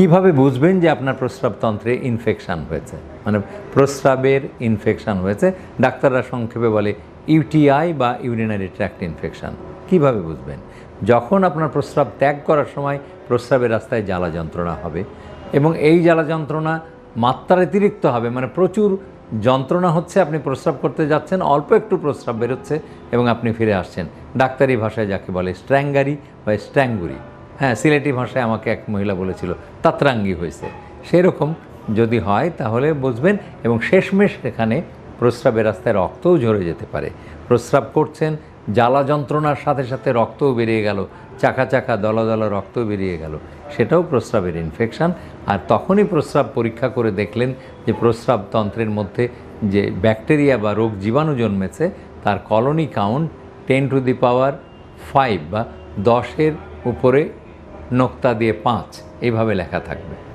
কীভাবে বুঝবেন যে আপনার প্রস্রাবতন্ত্রে ইনফেকশান হয়েছে? মানে প্রস্রাবের ইনফেকশান হয়েছে, ডাক্তাররা সংক্ষেপে বলে ইউটিআই বা ইউরিনারি ট্র্যাক্ট ইনফেকশন কীভাবে বুঝবেন? যখন আপনার প্রস্রাব ত্যাগ করার সময় প্রস্রাবের রাস্তায় জ্বালা যন্ত্রণা হবে এবং এই জ্বালা যন্ত্রণা মাত্রাতিরিক্ত হবে মানে প্রচুর যন্ত্রণা হচ্ছে, আপনি প্রস্রাব করতে যাচ্ছেন, অল্প একটু প্রস্রাব বেরোচ্ছে এবং আপনি ফিরে আসছেন। ডাক্তারি ভাষায় যাকে বলে স্ট্র্যাঙ্গারি বা স্ট্র্যাঙ্গুরি। হ্যাঁ সিলেটি ভাষায় আমাকে এক মহিলা বলেছিল, তাত্রাঙ্গি হয়েছে। সেরকম যদি হয় তাহলে বুঝবেন এবং শেষমেশ এখানে প্রস্রাবের রাস্তায় রক্তও ঝরে যেতে পারে। প্রস্রাব করছেন, জ্বালা যন্ত্রণার সাথে সাথে রক্তও বেরিয়ে গেল, চাকা চাকা দলা দলা রক্ত বেরিয়ে গেল। সেটাও প্রস্রাবের ইনফেকশন আর তখনই প্রস্রাব পরীক্ষা করে দেখলেন যে প্রস্রাব তন্ত্রের মধ্যে যে ব্যাকটেরিয়া বা রোগ জীবাণু জন্মেছে, তার colony count ten to the power five বা দশের উপরে নোক্তা দিয়ে পাঁচ এইভাবে লেখা থাকবে।